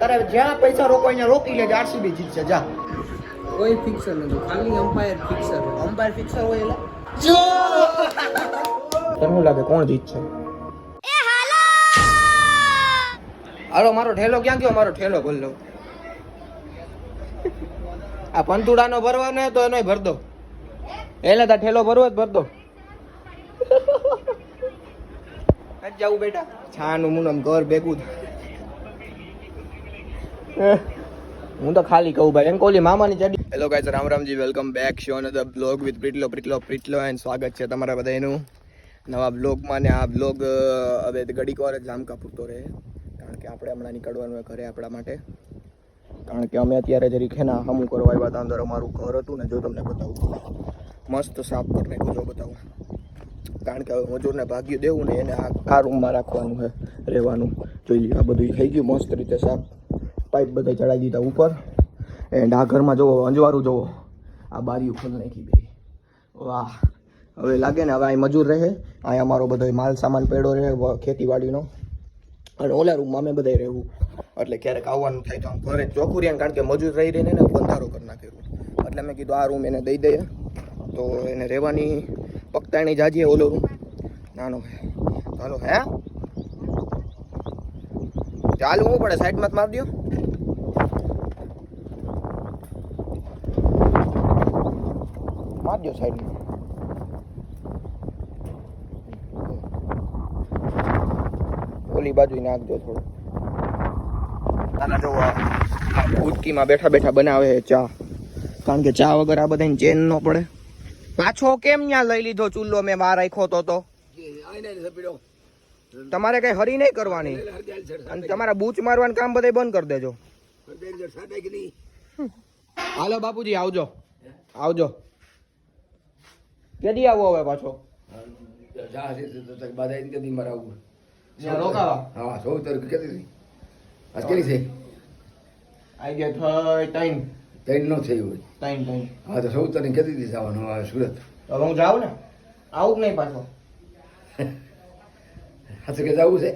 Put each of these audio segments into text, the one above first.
તારે જ્યાં પૈસા રોકો અહીંયા રોકી લેજે આરસીબી જીતશે જા. કોઈ ફિક્સર નથી. ખાલી અમ્પાયર ફિક્સર અમ્પાયર ફિક્સર હોય એટલે? જો! તમને લાગે કોણ જીતશે? હાલો! મારો ઠેલો ક્યાં ગયો? મારો ઠેલો ભર આ પંતુડાનો ભરવાનો ને તો એનોય ભર દો. એટલે તાર ઠેલો ભરવો જ ભર દો. જાવું બેટા? છાનું મુનમ ઘર ભેગું થાય. હું તો ખાલી કહું ભાઈ, એમ કોલી મામાની ચડી. Hello guys Ram Ramji welcome back to the vlog with Pritlo Pritlo Pritlo and સ્વાગત છે તમારા બધાનું નવા બ્લોગમાં ને આ બ્લોગ હવે ઘડીક વાર જ જામકા પૂરતો રહે, કારણ કે આપણે હમણાં નીકળવાનું ઘરે આપણા માટે. કારણ કે અમે અત્યારે જરીક છે ને હમું કરવા આવ્યા હતા અંદર, અમારું ઘર હતું ને, જો તમને બતાવું. મસ્ત સાફ કરીને જો બતાવું. કારણ કે હવે મજૂરને ભાગ્યું દેવું ને એને આ રૂમમાં રાખવાનું છે, રહેવાનું. જોઈ આ બધું થઈ ગયું, મસ્ત રીતે સાફ. પાઇપ બધા ચડાવી દીધા ઉપર. એન્ડ આ ઘરમાં જોવો અંજવારું જોવો. આ બારીઓ ખોલ નાખી બે. વાહ. હવે લાગે ને હવે અહીં મજૂર રહે. અહીં અમારો બધો માલ સામાન પેડો રહે ખેતીવાડીનો. અને ઓલા રૂમમાં અમે બધા રહેવું. એટલે ક્યારેક આવવાનું થાય તો આમ ઘરે ચોખ્ખું રહીએ કારણ કે મજૂર રહી રહીને ને બંધારો કરી નાખેલું એટલે મેં કીધું આ રૂમ એને દઈ દઈએ. તો એને રહેવાની પકતાણી જાજીએ ઓલો રૂમ. નાનો હે ચાલો હે? ચાલુ હું પડે, સાઈડમાં મારી દો દો સાઈડમાં. ઓલી બાજુ નાખજો થોડું. તારા જો ઉટકીમાં બેઠા બેઠા બનાવે ચા. કારણ કે ચા વગર આ બધાને ચેન ન પડે. પાછો કેમ ત્યાં લઈ લીધો ચૂલ્લો મેં બહાર રાખ્યો તો તો. તમારે કઈ હરી નહીં કરવાની. અને તમારા બૂચ મારવાનું કામ બધે બંધ કરી દેજો. હાલો બાપુજી આવજો. આવજો. કેદી આવો હવે પાછો? ત્યાં રોકાવા. આઈ ગયા થઈ ટાઈમ ટાઈમ ટાઈમ સુરત. હવે હું જાઉં ને? આવું કે નહીં પાછો. હાથે કે જવું છે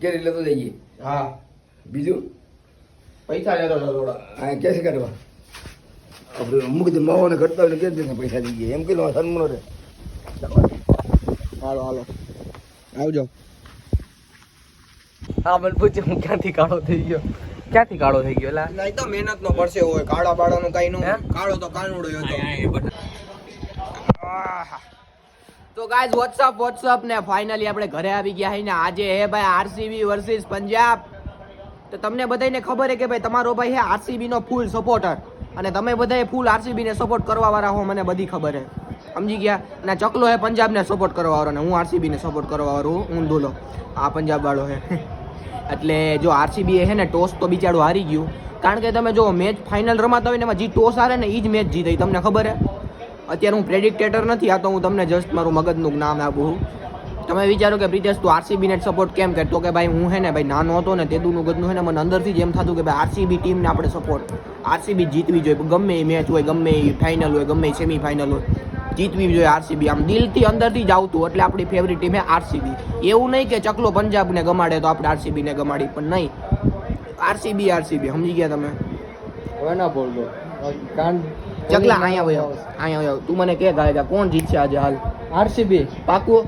કેરી લેતો જઈએ હા બીજું પૈસા લેતો થોડા હા કેસે કાઢવા આપણે અમુક જે માવાને ઘટતા હોય ને કે દે પૈસા દઈએ એમ કે સન્મનો રે હાલો હાલો આવજો હા મને પૂછે હું ક્યાંથી કાળો થઈ ગયો ક્યાંથી કાળો થઈ ગયો લા નહીં તો મહેનત નો પડશે હોય કાળા બાળાનું કઈ નું હે? કાળો તો કાનુડો હતો આહા. તો guys what's up what's up ને ફાઇનલી આપણે ઘરે આવી ગયા હી ને. આજે હે ભાઈ આરસીબી વર્સિસ પંજાબ. તો તમને બધાને ખબર હે કે ભાઈ તમારો ભાઈ હે આરસીબી નો ફૂલ સપોર્ટર અને તમે બધાએ ફૂલ આરસીબી ને સપોર્ટ કરવા વાળા હો, મને બધી ખબર હે. સમજી ગયા? અને ચકલો હે પંજાબ ને સપોર્ટ કરવા વાળો ને હું આરસીબી ને સપોર્ટ કરવા વાળો હું દોલો આ પંજાબ વાળો હે. એટલે જો આરસીબી હે ને ટોસ તો બિચારું હારી ગયું. કારણ કે તમે જો મેચ ફાઇનલ રમાતા હોય ને એમાં જે ટોસ હારે ને એ જ મેચ જીતે તમને ખબર હે? અત્યારે હું પ્રેડિક્ટેટર નથી, આ તો હું તમને જસ્ટ મારું મગજનું નામ આપું છું. તમે વિચારો કે પ્રિતેશ, તું આરસીબી જ સપોર્ટ કેમ કરતો કે ભાઈ, હું હે ને ભાઈ, નાનો હતો ને તેદુનું ગદનું હે ને, મને અંદરથી જ એમ થતું કે ભાઈ આરસીબી ટીમને આપણે સપોર્ટ આરસીબી જીતવી જોઈએ, ગમે એ મેચ હોય, ગમે એ ફાઇનલ હોય, ગમે એ સેમી ફાઇનલ હોય, જીતવી જોઈએ આરસીબી આમ દિલથી અંદરથી જ આવતું, એટલે આપણી ફેવરિટ ટીમ હે આરસીબી એવું નહીં કે ચકલો પંજાબને ગમાડે તો આપણે આરસીબીને ગમાડી, પણ નહીં. આરસીબી આરસીબી સમજી ગયા તમે? હવે ના બોલતો. કાન ચકલા અહીંયા વયો. અહીંયા વયો. તું મને કે ગાય કોણ જીતશે આજે હાલ? આરસીબી. પાકું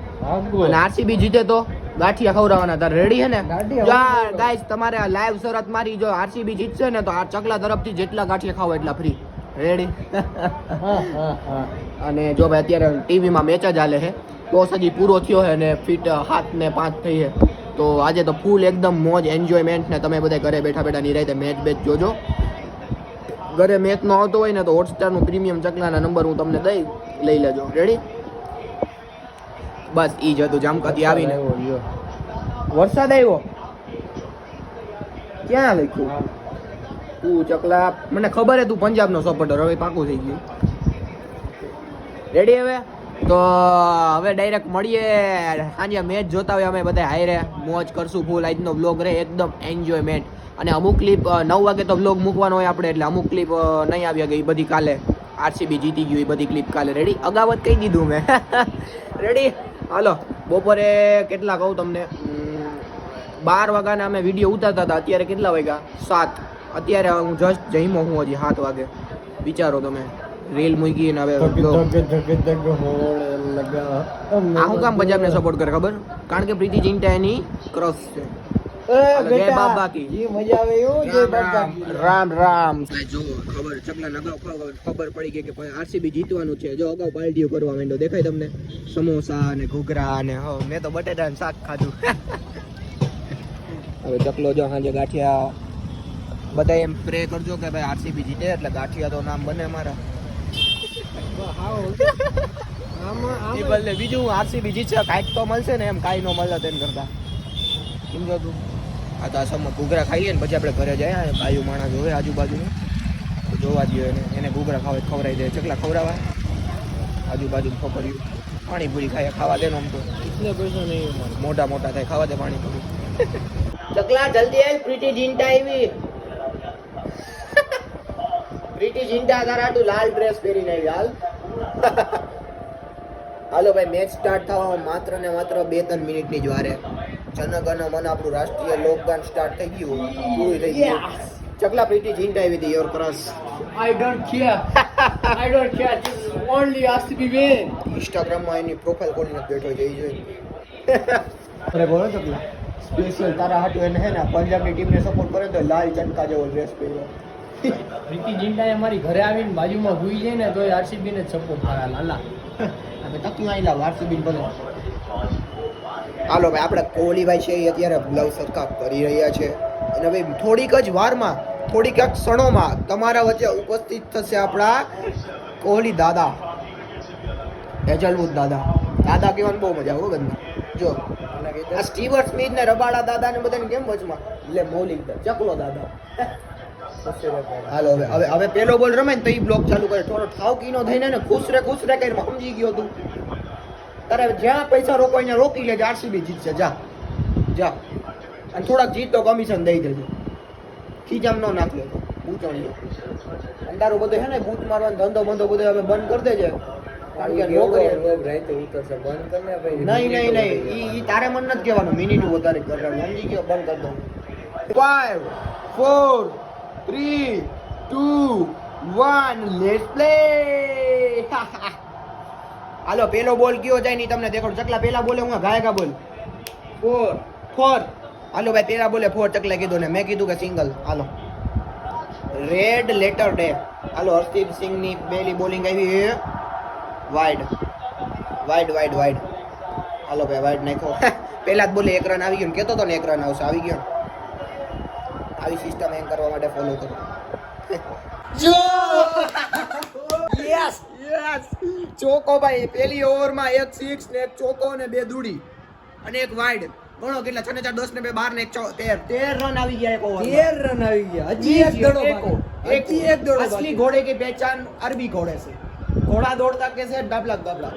અને આરસીબી જીતે તો? ગાંઠિયા ખવડાવવાના તાર રેડી હે ને? યાર ગાઈસ તમારે લાઈવ શરત મારી જો આરસીબી જીતશે ને તો આ ચકલા તરફથી જેટલા ગાંઠિયા ખાવો એટલા ફ્રી રેડી અને જો ભાઈ અત્યારે ટીવીમાં મેચ જ હાલે છે. ટોસ હજી પૂરો થયો છે ને ફીટ હાથ ને પાંચ થઈ છે. તો આજે તો ફૂલ એકદમ મોજ એન્જોયમેન્ટ ને તમે બધા ઘરે બેઠા બેઠા નિરાયતે મેચ બેચ જોજો. ઘરે મેચ નો આવતો હોય ને તો હોટસ્ટારનું પ્રીમિયમ ચકલાના નંબર હું તમને દઈ લઈ લેજો. રેડી બસ ઈ જ હતું. જામકાથી આવીને. વરસાદ આવ્યો? ક્યાં લખ્યું? તું ચકલા મને ખબર હે તું પંજાબ નો સપોર્ટર હવે પાકું થઈ ગયું. રેડી હવે? તો હવે ડાયરેક્ટ મળીએ. સાંજે મેચ જોતા હોય અમે બધા હારે મોજ કરશું ફૂલ આજનો બ્લોગ રહે એકદમ એન્જોયમેન્ટ અને અમુક ક્લિપ નવ વાગે તો બ્લોગ મૂકવાનો હોય આપણે એટલે અમુક ક્લિપ નહીં આવ્યા ગઈ બધી કાલે આરસીબી જીતી ગયું એ બધી ક્લિપ કાલે. રેડી અગાવત કહી દીધું મેં. રેડી હાલો બપોરે કેટલા કહું તમને? બાર વાગ્યાના અમે વીડિયો ઉતારતા હતા. અત્યારે કેટલા વાગ્યા? સાત. અત્યારે હું જસ્ટ જઈમો હું હજી સાત વાગે. વિચારો તમે. રીલ મૂકી ને હવે. આ હું કામ પંજાબને સપોર્ટ કરે ખબર? કારણ કે પ્રીતિ ચિંતા એની ક્રશ છે. જય બાબા કી રામ રામ જો ખબર ચકલા નગાવ ખબર ખબર પડી ગઈ કે આરસીબી જીતવાનું છે. જો અગાઉ પાર્ટીઓ કરવા માંડ્યો. દેખાય તમને? સમોસા અને ઘૂઘરા અને હો મેં તો બટેટા ને શાક ખાધું. હવે ચકલો જો સાંજે ગાંઠિયા બધા એમ પ્રે કરજો કે ભાઈ આરસીબી જીતે એટલે ગાંઠિયા તો નામ બને મારા. બીજું આરસીબી જીતશે કાંઈક તો મળશે ને એમ કાંઈ ન મળે તેમ કરતા. સમજો તું? આ તો આ સમય ઘૂઘરા ખાઈએ ને પછી આપણે ઘરે જાય બાયુ માણસ હોય આજુબાજુનું. તો જોવા દઈએ એને. એને ઘૂઘરા ખાવા ખવડાવી દે. ચકલા ખવડાવવા. આજુબાજુ ખોપર્યું પાણીપુરી ખાય ખાવા દે આમ તો. મોટા મોટા થાય. ખાવા દે પાણીપુરી. ચકલા જલ્દી આવી પ્રીતિ જીંટા આવી. પ્રીતિ જીંટા તારા તું લાલ ડ્રેસ પહેરીને આવી. હાલ. હાલો ભાઈ મેચ સ્ટાર્ટ થવા માત્ર ને માત્ર બે ત્રણ મિનિટની જ વારે. જનગણ મન આપણું રાષ્ટ્રીય લોકગાન સ્ટાર્ટ થઈ ગયું. પૂરું થઈ ગયું. ચકલા પ્રીતિ જીંટા આવી હતી your crush I don't care I don't care only is to be when ઇન્સ્ટાગ્રામમાં ઇન્સ્ટાગ્રામમાં એની પ્રોફાઇલ ખોલીને બેઠો જઈ જોઈ. અરે બોલો ચકલા સ્પેશિયલ તારા હાટુ એને હે ને પંજાબની ટીમને સપોર્ટ કરે તો લાલ ચનકા જેવો ડ્રેસ પહેર્યો પ્રીતિ જિંટાએ મારી ઘરે આવીને બાજુમાં ભૂઈ જાય ને તો આરસીબી ને સપોર્ટ થાય લાલા. અમે તકીમાં આઈલા આરસીબીને ભલે. હાલો, ભાઈ, આપણે કોહલીભાઈ છે એ અત્યારે લવ સરખા કરી રહ્યા છે. અને ભાઈ થોડીક જ વારમાં, થોડીક ક્ષણોમાં તમારા વચ્ચે ઉપસ્થિત થશે આપણા કોહલી દાદા. હેઝલવુડ દાદા. દાદા કહેવાની બહુ મજા આવો બંને જો, આ સ્ટીવર સ્મિથ ને રબાડા દાદા ને બધાને કેમ વચમાં? એટલે મૌલિક ચકલો દાદા. હાલો, હવે હવે હવે પેલો બોલ રમે ને તો એ બ્લોક ચાલુ કરે. થોડો ઠાવ કીનો થઈને ને ખુશ રે ખુશ રે કઈ સમજી ગયો તું. તારે જ્યાં પૈસા રોકો એને રોકી લેજે આરસીબી જીતશે જા. જા. અને થોડાક જીત તો કમિશન દઈ દેજો. ખીજામ ન નાખ્યો તો અને તારું બધું હે ને ભૂત મારવાનો ધંધો બંધો બધો હવે બંધ કરી દેજે. નહીં નહીં નહીં. ઈ તારે મન નથી કહેવાનું મિનિટ વધારે કરવાનું સમજી ગયો? બંધ કરી દઉં. Five four three two one let's play હાલો, પેલો બોલ કયો જાય નહીં તમને દેખો ચકલા, પેલા બોલે, હું ગાયકા બોલ. ફોર ફોર હાલો ભાઈ, પેલા બોલે ફોર ચકલા કીધું ને. મેં કીધું કે સિંગલ હાલો. રેડ લેટર ડે હાલો હરદીપ સિંગની પહેલી બોલિંગ આવી. વાઇડ વાઇડ વાઇડ વાઇડ હાલો ભાઈ વાઇડ નાખો પહેલા જ બોલે, એક રન આવી ગયો કહેતો તો ને, એક રન આવશે. આવી ગયો આવી સિસ્ટમ હેંગ કરવા માટે ફોલો કરો. જો. યસ યસ ચોકો ભાઈ પહેલી ઓવરમાં એક સિક્સ ને એક ચોકો ને બે દૂડી. અને એક વાઇડ ગણો કેટલા? છ ને ચાર દસ ને બે બાર ને એક તેર. તેર રન આવી ગયા એક ઓવર તેર રન આવી ગયા. હજી એક દડો એક એક દડો અસલી ઘોડે કે પહેચાન અરબી ઘોડે છે. ઘોડા દોડતા કે છે? ડબલા ડબલા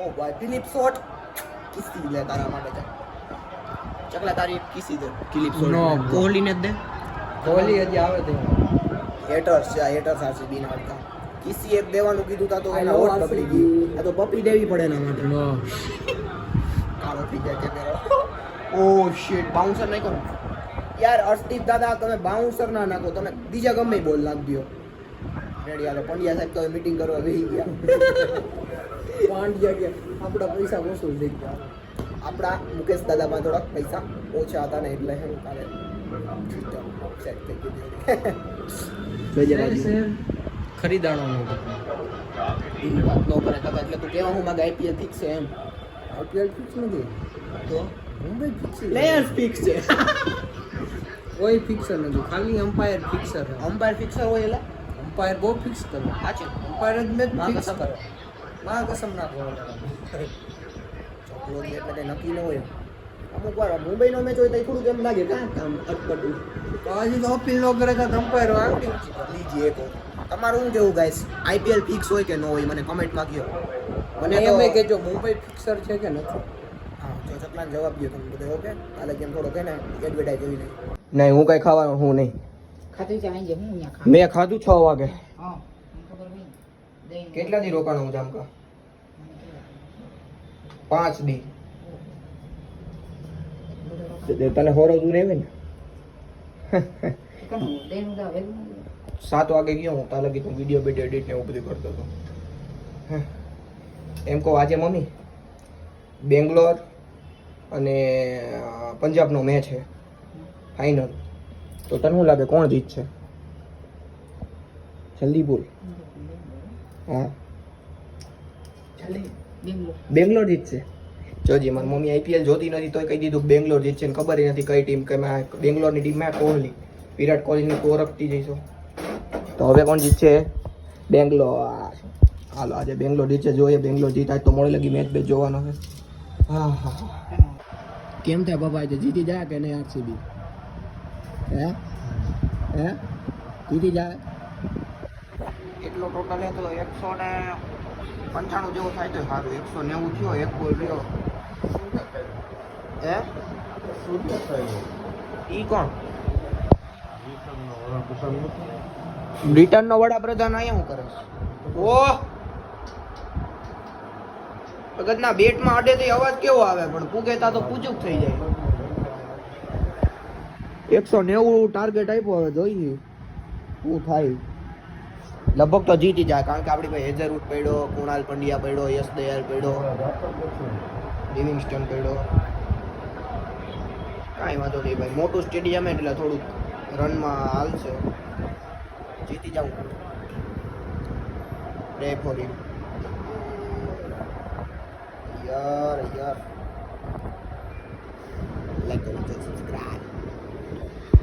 ઓ ભાઈ ફિલિપ શોટ કિસી લે તારા માટે ચકલા તારી કિસી દે. ફિલિપ શોટ નો કોહલી ને દે. કોહલી હજી આવે તે હેટર્સ છે હેટર્સ આ છે બિન આવતા કિસી એક દેવાનું કીધું તા તો એના love પકડી ગઈ. આ તો પપ્પી દેવી પડે એના માટે. કાળો થઈ જાય કેમેરો ઓ શિટ બાઉન્સર નહીં કરો યાર અર્ષદીપ દાદા તમે બાઉન્સર ના નાખો. તમે બીજા ગમે બોલ નાખ દો રેડી હાલો પંડ્યા સાહેબ તો મીટિંગ કરવા બેસી ગયા. પાંડ્યા ગયા. આપણા પૈસા વસૂલ થઈ ગયા. આપણા મુકેશ દાદામાં થોડાક પૈસા ઓછા હતા ને એટલે હું કાલે સેટ થઈ ગયું. ખરીદાણો નો કરે એટલે તું કેવા હું માગે આઈપીએલ ફિક્સ છે એમ. આઈપીએલ ફિક્સ નથી? તો? મુંબઈ ફિક્સ પ્લેયર્સ ફિક્સ છે. કોઈ ફિક્સર નથી. ખાલી અમ્પાયર ફિક્સર અમ્પાયર ફિક્સર હોય એટલે? અમ્પાયર બહુ ફિક્સ કરે સાચું અમ્પાયર જ મેચમાં ફિક્સ કરે માં કસમ ના કરો ચોકલો એટલે કંઈ નક્કી ન હોય. અમુક વાર મુંબઈનો મેચ હોય તો થોડુંક એમ લાગે કાં કામ અટપટું? તો હજી તો અપીલ ન કરે તો અમ્પાયર આગળ લીજી એક વાર. તમારું શું કેવું ગાઈસ આઈપીએલ ફિક્સ હોય કે ન હોય મને કમેન્ટમાં કહો. મને એમ કહેજો મુંબઈ ફિક્સર છે કે નથી? હા જો ચકલાને જવાબ દો તમે બધે ઓકે કાલે કેમ થોડો કે ને એડવર્ટાઈઝ જોઈ લઈ નહીં હું કઈ ખાવાનું હું નહીં. ખાધું છે અહીં હું અહીંયા ખા મેં ખાધું છ વાગે. હા કેટલા દી રોકાણો હું જામકા પાંચ દી. તને હોરો દૂર રહેવે ને? કનું દેનું દા વેલું સાત વાગે ગયો હું, તાર લગી તું વીડિયો બીડિયો એડિટ ને એવું બધું કરતો હતો. એમ કહો, આજે મમ્મી બેંગ્લોર અને પંજાબનો મેચ છે. ફાઇનલ તો તને શું લાગે, કોણ જીતશે? જલ્દી બોલ. હા. બેંગ્લોર જીતશે. જોજી, મારી મમ્મી આઈપીએલ જોતી નથી, તોય કહી દીધું બેંગ્લોર જીતશે ખબર નથી કઈ ટીમ કે મેં, બેંગ્લોરની ટીમમાં કોહલી. વિરાટ કોહલીને તો ઓળખતી જઈશું તો હવે કોણ જીતશે? બેંગ્લોર. હાલો, આજે બેંગ્લોર જીતશે. જોઈએ બેંગ્લોર જીતાય તો મોડે લગી મેચ બે જોવાનો છે. હા હા. કેમ થાય બાબા આજે જીતી જાય કે નહીં આરસીબી હે? હે? જીતી જાય? એટલો ટોટલ તો એકસો ને પંચાણું જેવો થાય તો સારું, એકસો નેવું થયો, એક બોલ રહ્યો. હે? ઈ કોણ? બ્રિટનનો વડાપ્રધાન અહીંયા હું કરે છે? ઓહ! ભગતના બેટમાં અડે તો અવાજ કેવો આવે? પણ પૂગેતા તો પૂચુક થઈ જાય. એકસો નેવું ટાર્ગેટ આપ્યો હવે જોઈએ શું થાય? લગભગ તો જીતી જાય કારણ કે આપણી પાસે હેઝરવુડ પડ્યો કુણાલ પંડ્યા પડ્યો યશ દયાલ પડ્યો લિવિંગસ્ટન પડ્યો. કાંઈ વાંધો નહીં ભાઈ મોટું સ્ટેડિયમ એટલે થોડુંક રનમાં હાલશે. જીતી જાઉં પ્રે ફોર યુ યાર યાર લાઈક કરો સબસ્ક્રાઇબ